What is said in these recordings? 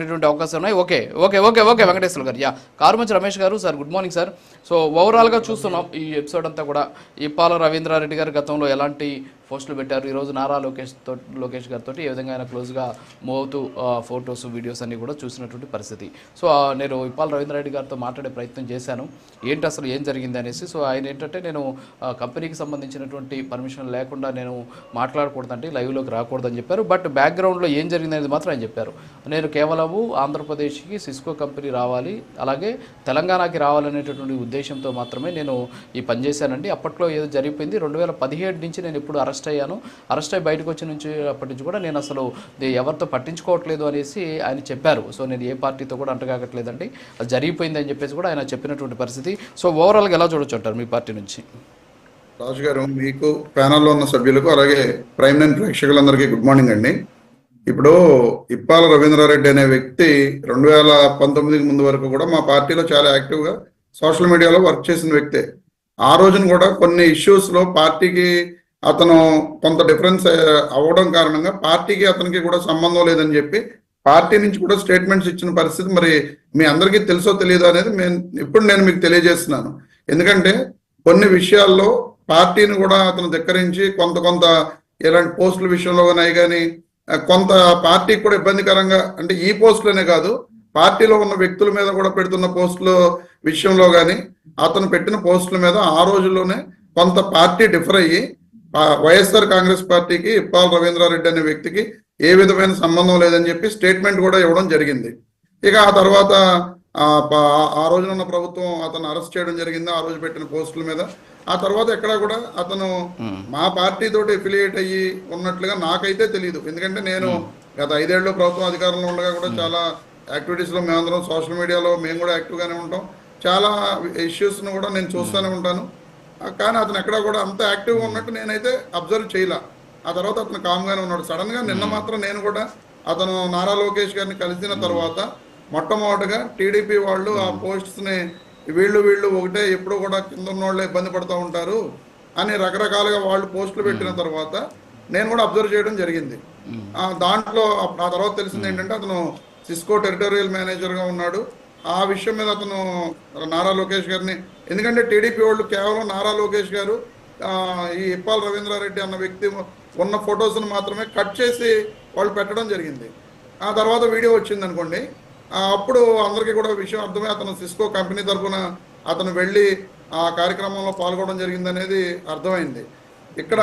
ఉండేటువంటి అవకాశాలు ఉన్నాయి. Okay okay okay okay Venkateswara garu. Yeah Karumanchi Ramesh garu sir good morning sir. So ఓవరాల్గా చూస్తున్నాం ఈ ఎపిసోడ్ అంతా కూడా. ఇప్పాల రవీంద్రారెడ్డి గారు గతంలో ఎలాంటి పోస్టులు పెట్టారు. ఈరోజు నారా లోకేష్తో లోకేష్ గారితో ఏ విధంగా ఆయన క్లోజ్గా మూవ్ అవుతూ ఫొటోస్ వీడియోస్ అన్నీ కూడా చూసినటువంటి పరిస్థితి. సో నేను ఇప్పాల రవీంద్రారెడ్డి గారితో మాట్లాడే ప్రయత్నం చేశాను. ఏంటి అసలు ఏం జరిగింది అనేసి? సో ఆయన ఏంటంటే నేను కంపెనీకి సంబంధించినటువంటి పర్మిషన్ లేకుండా నేను మాట్లాడకూడదంటే లైవ్లోకి రాకూడదని చెప్పారు. బట్ బ్యాక్గ్రౌండ్లో ఏం జరిగింది అనేది మాత్రం ఆయన చెప్పారు. నేను కేవలము ఆంధ్రప్రదేశ్కి సిస్కో కంపెనీ రావాలి అలాగే తెలంగాణకి రావాలనేటటువంటి ఉద్దేశంతో మాత్రమే నేను ఈ పని చేశానండి. అప్పట్లో ఏదో జరిగిపోయింది. రెండు వేల పదిహేడు నుంచి నేను ఇప్పుడు అరెస్ట్ అయ్యాను. అరెస్ట్ అయ్యి బయటకు వచ్చి నుంచి అప్పటి నుంచి కూడా నేను అసలు ఎవరితో పట్టించుకోవట్లేదు అనేసి ఆయన చెప్పారు. సో నేను ఏ పార్టీతో కూడా అంటగాకట్లేదండి. అది జరిగిపోయింది అని చెప్పేసి కూడా ఆయన చెప్పినటువంటి పరిస్థితి. సో ఓవరాల్గా ఎలా చూడొచ్చు అంటారు మీ పార్టీ నుంచి? రాజు గారు మీకు ప్యానల్లో ఉన్న సభ్యులకు అలాగే ప్రైమ్ నైన్ ప్రేక్షకులందరికీ గుడ్ మార్నింగ్ అండి. ఇప్పుడు ఇప్పాల రవీంద్రారెడ్డి అనే వ్యక్తి రెండు వేల పంతొమ్మిదికి ముందు వరకు కూడా మా పార్టీలో చాలా యాక్టివ్గా సోషల్ మీడియాలో వర్క్ చేసిన వ్యక్తే. ఆ రోజున కూడా కొన్ని ఇష్యూస్లో పార్టీకి అతను కొంత డిఫరెన్స్ అవ్వడం కారణంగా పార్టీకి అతనికి కూడా సంబంధం లేదని చెప్పి పార్టీ నుంచి కూడా స్టేట్మెంట్స్ ఇచ్చిన పరిస్థితి మరి మీ అందరికీ తెలుసో తెలియదు అనేది మేము ఇప్పుడు నేను మీకు తెలియజేస్తున్నాను. ఎందుకంటే కొన్ని విషయాల్లో పార్టీని కూడా అతను ధిక్కరించి కొంత కొంత ఇలాంటి పోస్టుల విషయంలో ఉన్నాయి కానీ కొంత పార్టీకి కూడా ఇబ్బందికరంగా అంటే ఈ పోస్టులనే కాదు పార్టీలో ఉన్న వ్యక్తుల మీద కూడా పెడుతున్న పోస్టుల విషయంలో కానీ అతను పెట్టిన పోస్టుల మీద ఆ రోజుల్లోనే కొంత పార్టీ డిఫర్ అయ్యి వైఎస్ఆర్ కాంగ్రెస్ పార్టీకి ఇప్పాల రవీంద్రారెడ్డి అనే వ్యక్తికి ఏ విధమైన సంబంధం లేదని చెప్పి స్టేట్మెంట్ కూడా ఇవ్వడం జరిగింది. ఇక ఆ తర్వాత ఆ రోజున ఉన్న ప్రభుత్వం అతను అరెస్ట్ చేయడం జరిగింది ఆ రోజు పెట్టిన పోస్టుల మీద. ఆ తర్వాత ఎక్కడా కూడా అతను మా పార్టీ తోటి ఎఫిలియేట్ అయ్యి ఉన్నట్లుగా నాకైతే తెలియదు ఎందుకంటే నేను గత ఐదేళ్ళు ప్రభుత్వం అధికారంలో ఉండగా కూడా చాలా యాక్టివిటీస్లో మేమందరం సోషల్ మీడియాలో మేము కూడా యాక్టివ్ గానే ఉంటాం. చాలా ఇష్యూస్ను కూడా నేను చూస్తూనే ఉంటాను. కానీ అతను ఎక్కడ కూడా అంత యాక్టివ్గా ఉన్నట్టు నేనైతే అబ్జర్వ్ చేయలే. ఆ తర్వాత అతను కామ్ గానే ఉన్నాడు. సడన్గా నిన్న మాత్రం నేను కూడా అతను నారా లోకేష్ గారిని కలిసిన తర్వాత మొట్టమొదటిగా టీడీపీ వాళ్ళు ఆ పోస్ట్స్ని వీళ్ళు వీళ్ళు ఒకటే ఎప్పుడు కూడా కింద ఉన్న వాళ్ళు ఇబ్బంది పడుతూ ఉంటారు అని రకరకాలుగా వాళ్ళు పోస్టులు పెట్టిన తర్వాత నేను కూడా అబ్జర్వ్ చేయడం జరిగింది. దాంట్లో ఆ తర్వాత తెలిసింది ఏంటంటే అతను సిస్కో టెరిటోరియల్ మేనేజర్గా ఉన్నాడు. ఆ విషయం మీద అతను నారా లోకేష్ గారిని ఎందుకంటే టీడీపీ వాళ్ళు కేవలం నారా లోకేష్ గారు ఈ ఇప్పాల రవీంద్రారెడ్డి అన్న వ్యక్తి ఉన్న ఫొటోస్ను మాత్రమే కట్ చేసి వాళ్ళు పెట్టడం జరిగింది. ఆ తర్వాత వీడియో వచ్చింది అనుకోండి అప్పుడు అందరికీ కూడా విషయం అర్థమై అతను సిస్కో కంపెనీ తరఫున అతను వెళ్ళి ఆ కార్యక్రమంలో పాల్గొనడం జరిగింది అనేది అర్థమైంది. ఇక్కడ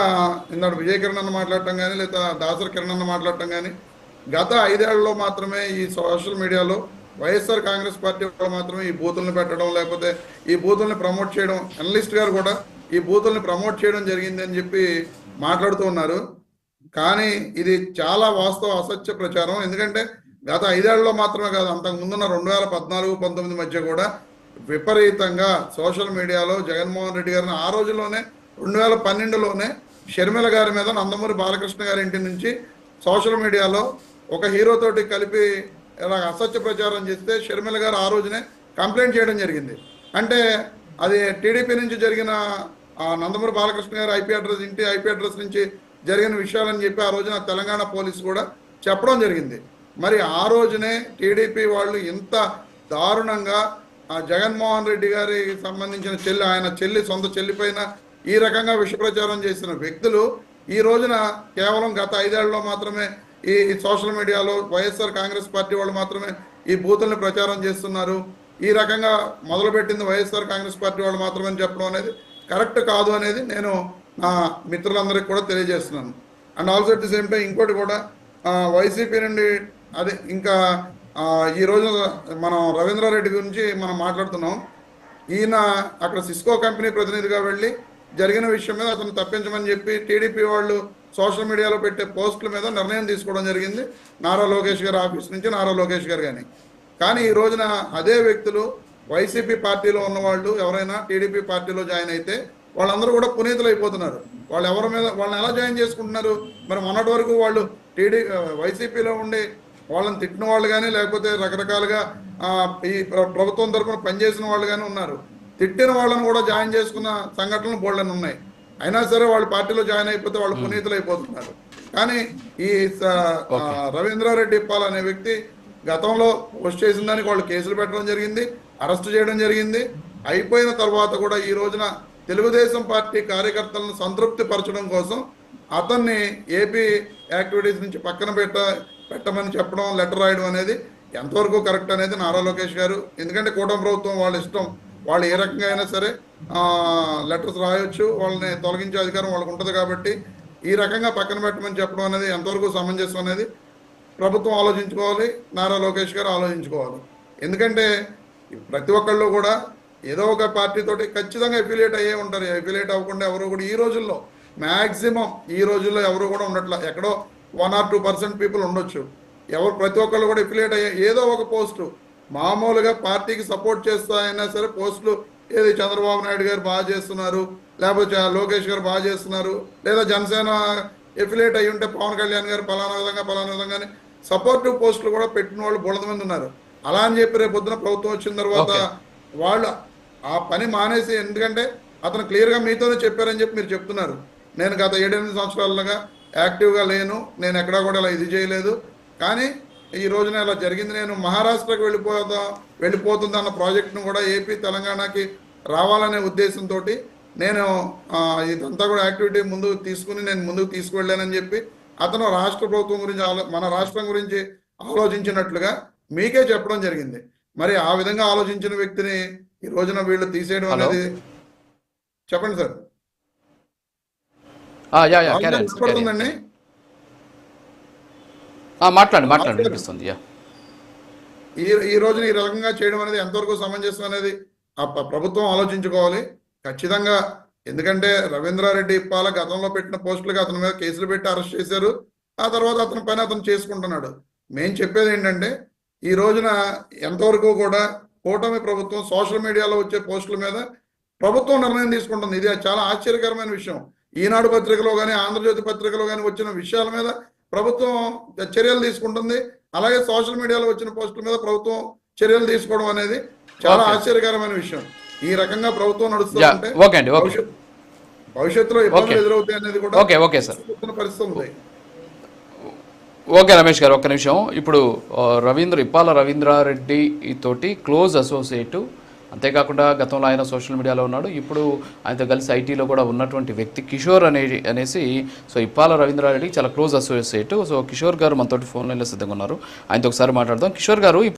ఇందాడు విజయ కిరణ్ అన్న మాట్లాడటం కానీ లేదా దాసరి కిరణ్ అన్న మాట్లాడటం కానీ గత ఐదేళ్ళలో మాత్రమే ఈ సోషల్ మీడియాలో వైఎస్ఆర్ కాంగ్రెస్ పార్టీ వాళ్ళు మాత్రమే ఈ బూతులను పెట్టడం లేకపోతే ఈ బూతుల్ని ప్రమోట్ చేయడం అనలిస్ట్ గారు కూడా ఈ బూతుల్ని ప్రమోట్ చేయడం జరిగింది అని చెప్పి మాట్లాడుతూ ఉన్నారు. కానీ ఇది చాలా వాస్తవ అసత్య ప్రచారం. ఎందుకంటే గత ఐదేళ్ళలో మాత్రమే కాదు అంతకు ముందున్న రెండు వేల పద్నాలుగు పంతొమ్మిది మధ్య కూడా విపరీతంగా సోషల్ మీడియాలో జగన్మోహన్ రెడ్డి గారిని ఆ రోజుల్లోనే రెండు వేల పన్నెండులోనే షర్మిల గారి మీద నందమూరి బాలకృష్ణ గారి ఇంటి నుంచి సోషల్ మీడియాలో ఒక హీరోతోటి కలిపి ఇలా అసత్య ప్రచారం చేస్తే షర్మిల గారు ఆ రోజునే కంప్లైంట్ చేయడం జరిగింది. అంటే అది టీడీపీ నుంచి జరిగిన నందమూరి బాలకృష్ణ గారు ఐపీ అడ్రస్ ఇంటి ఐపీ అడ్రస్ నుంచి జరిగిన విషయాలని చెప్పి ఆ రోజున తెలంగాణ పోలీసు కూడా చెప్పడం జరిగింది. మరి ఆ రోజునే టీడీపీ వాళ్ళు ఇంత దారుణంగా ఆ జగన్మోహన్ రెడ్డి గారికి సంబంధించిన చెల్లి ఆయన చెల్లి సొంత చెల్లిపైన ఈ రకంగా విష ప్రచారం చేసిన వ్యక్తులు ఈ రోజున కేవలం గత ఐదేళ్ళలో మాత్రమే ఈ సోషల్ మీడియాలో వైఎస్ఆర్ కాంగ్రెస్ పార్టీ వాళ్ళు మాత్రమే ఈ బూతుల్ని ప్రచారం చేస్తున్నారు. ఈ రకంగా మొదలుపెట్టింది వైఎస్ఆర్ కాంగ్రెస్ పార్టీ వాళ్ళు మాత్రమే చెప్పడం అనేది కరెక్ట్ కాదు అనేది నేను నా మిత్రులందరికీ కూడా తెలియజేస్తున్నాను. And also at the same time ఇంకోటి కూడా వైసీపీ నుండి అదే ఇంకా ఈ రోజు మనం రవీంద్రారెడ్డి గురించి మనం మాట్లాడుతున్నాం. ఈయన అక్కడ సిస్కో కంపెనీ ప్రతినిధిగా వెళ్ళి జరిగిన విషయం మీద అతను తప్పించమని చెప్పి టీడీపీ వాళ్ళు సోషల్ మీడియాలో పెట్టే పోస్టుల మీద నిర్ణయం తీసుకోవడం జరిగింది. నారా లోకేష్ గారి ఆఫీస్ నుంచి నారా లోకేష్ గారు కానీ. కానీ ఈ రోజున అదే వ్యక్తులు వైసీపీ పార్టీలో ఉన్న వాళ్ళు ఎవరైనా టీడీపీ పార్టీలో జాయిన్ అయితే వాళ్ళందరూ కూడా పునీతులు అయిపోతున్నారు. వాళ్ళు ఎవరి మీద వాళ్ళని ఎలా జాయిన్ చేసుకుంటున్నారు? మరి మొన్నటి వరకు వాళ్ళు టీడీ వైసీపీలో ఉండి వాళ్ళని తిట్టిన వాళ్ళు కానీ లేకపోతే రకరకాలుగా ఈ ప్రభుత్వం తరఫున పనిచేసిన వాళ్ళు కానీ ఉన్నారు. తిట్టిన వాళ్ళని కూడా జాయిన్ చేసుకున్న సంఘటనలు బోళ్ళని ఉన్నాయి. అయినా సరే వాళ్ళు పార్టీలో జాయిన్ అయిపోతే వాళ్ళు పునీతులు అయిపోతున్నారు కానీ ఈ రవీంద్రారెడ్డి ఇప్పాల్ అనే వ్యక్తి గతంలో పోస్ట్ చేసిన దానికి వాళ్ళు కేసులు పెట్టడం జరిగింది అరెస్ట్ చేయడం జరిగింది. అయిపోయిన తర్వాత కూడా ఈ రోజున తెలుగుదేశం పార్టీ కార్యకర్తలను సంతృప్తి పరచడం కోసం అతన్ని ఏపీ యాక్టివిటీస్ నుంచి పక్కన పెట్ట పెట్టమని చెప్పడం లెటర్ రాయడం అనేది ఎంతవరకు కరెక్ట్ అనేది నారా లోకేష్ గారు. ఎందుకంటే కూటమి ప్రభుత్వం వాళ్ళ ఇష్టం. వాళ్ళు ఏ రకంగా అయినా సరే లెటర్స్ రాయొచ్చు వాళ్ళని తొలగించే అధికారం వాళ్ళకు ఉంటుంది కాబట్టి ఈ రకంగా పక్కన పెట్టమని చెప్పడం అనేది ఎంతవరకు సమంజసం అనేది ప్రభుత్వం ఆలోచించుకోవాలి నారా లోకేష్ గారు ఆలోచించుకోవాలి. ఎందుకంటే ప్రతి ఒక్కళ్ళు కూడా ఏదో ఒక పార్టీతోటి ఖచ్చితంగా ఎఫిలియేట్ అయ్యే ఉంటారు. ఎఫిలియేట్ అవ్వకుండా ఎవరు కూడా ఈ రోజుల్లో మ్యాక్సిమం ఈ రోజుల్లో ఎవరు కూడా ఉండట్లా ఎక్కడో one or two percent people ఉండొచ్చు. ఎవరు ప్రతి ఒక్కళ్ళు కూడా ఎఫిలియేట్ అయ్యే ఏదో ఒక పోస్టు మామూలుగా పార్టీకి సపోర్ట్ చేస్తా అయినా సరే పోస్టులు ఏది చంద్రబాబు నాయుడు గారు బాగా చేస్తున్నారు లేకపోతే లోకేష్ గారు బాగా చేస్తున్నారు లేదా జనసేన ఎఫిలియేట్ అయ్యి ఉంటే పవన్ కళ్యాణ్ గారు పలానా విధంగా పలానా విధంగా సపోర్టివ్ పోస్టులు కూడా పెట్టిన వాళ్ళు బుడద మంది ఉన్నారు. అలా అని చెప్పి రేపు పొద్దున ప్రభుత్వం వచ్చిన తర్వాత. వాళ్ళు ఆ పని మానేసి ఎందుకంటే అతను క్లియర్గా మీతోనే చెప్పారని చెప్పి మీరు చెప్తున్నారు. నేను గత ఏడెనిమిది సంవత్సరాలుగా యాక్టివ్గా లేను నేను ఎక్కడా కూడా ఇలా ఇది చేయలేదు. కానీ ఈ రోజున ఇలా జరిగింది. నేను మహారాష్ట్రకు వెళ్ళిపోదా వెళ్ళిపోతుంది అన్న ప్రాజెక్టును కూడా ఏపీ తెలంగాణకి రావాలనే ఉద్దేశంతో నేను ఇదంతా కూడా యాక్టివిటీ ముందుకు తీసుకుని నేను ముందుకు తీసుకువెళ్ళానని చెప్పి అతను రాష్ట్ర ప్రభుత్వం గురించి మన రాష్ట్రం గురించి ఆలోచించినట్లుగా మీకే చెప్పడం జరిగింది. మరి ఆ విధంగా ఆలోచించిన వ్యక్తిని ఈ రోజున వీళ్ళు తీసేయడం. అనేది చెప్పండి సార్. ఆ, యా యా ఆడియో క్యారీ వినపడుతుందండి మాట్లాడండి మాట్లాడండి వినిపిస్తుంది ఈ ఈ రోజున ఈ రకంగా చేయడం అనేది ఎంతవరకు సమంజసం అనేది ఆ ప్రభుత్వం ఆలోచించుకోవాలి. ఖచ్చితంగా ఎందుకంటే రవీంద్రారెడ్డి ఇప్పాల గతంలో పెట్టిన పోస్టులకు అతని మీద కేసులు పెట్టి అరెస్ట్ చేశారు. ఆ తర్వాత అతని పని అతను చేసుకుంటున్నాడు. మేము చెప్పేది ఏంటంటే ఈ రోజున ఎంతవరకు కూడా కూటమి ప్రభుత్వం సోషల్ మీడియాలో వచ్చే పోస్టుల మీద ప్రభుత్వం నిర్ణయం తీసుకుంటుంది. ఇది చాలా ఆశ్చర్యకరమైన విషయం. ఈనాడు పత్రికలో కానీ ఆంధ్రజ్యోతి పత్రికలో కానీ వచ్చిన విషయాల మీద ప్రభుత్వం చర్యలు తీసుకుంటుంది. అలాగే సోషల్ మీడియాలో వచ్చిన పోస్టుల మీద ప్రభుత్వం చర్యలు తీసుకోవడం అనేది చాలా. ఆశ్చర్యకరమైన విషయం. ఈ రకంగా ప్రభుత్వం నడుస్తూ యా ఉంటే ఓకే అండి ఓకే. భవిష్యత్ భవిష్యత్తులో ఇబ్బందులు. ఎదురవుతాయి అనేది కూడా ఓకే ఓకే సార్. చూస్తున్న పరిస్థితి ఉంది ఓకే రమేష్ గారు ఒక్క నిమిషం. ఇప్పుడు రవీంద్ర ఇప్పాల రవీంద్రారెడ్డి తోటి క్లోజ్ అసోసియేటు అంతేకాకుండా గతంలో ఆయన సోషల్ మీడియాలో ఉన్నాడు. ఇప్పుడు ఆయనతో కలిసి ఐటీలో కూడా ఉన్నటువంటి వ్యక్తి కిషోర్ అనే అనేసి సో ఇప్పాల రవీంద్రారెడ్డి చాలా క్లోజ్ అసోసియేట్. సో కిషోర్ గారు మనతోటి ఫోన్ లైన్లో సిద్ధంగా ఉన్నారు. ఆయనతో ఒకసారి మాట్లాడదాం. కిషోర్ గారు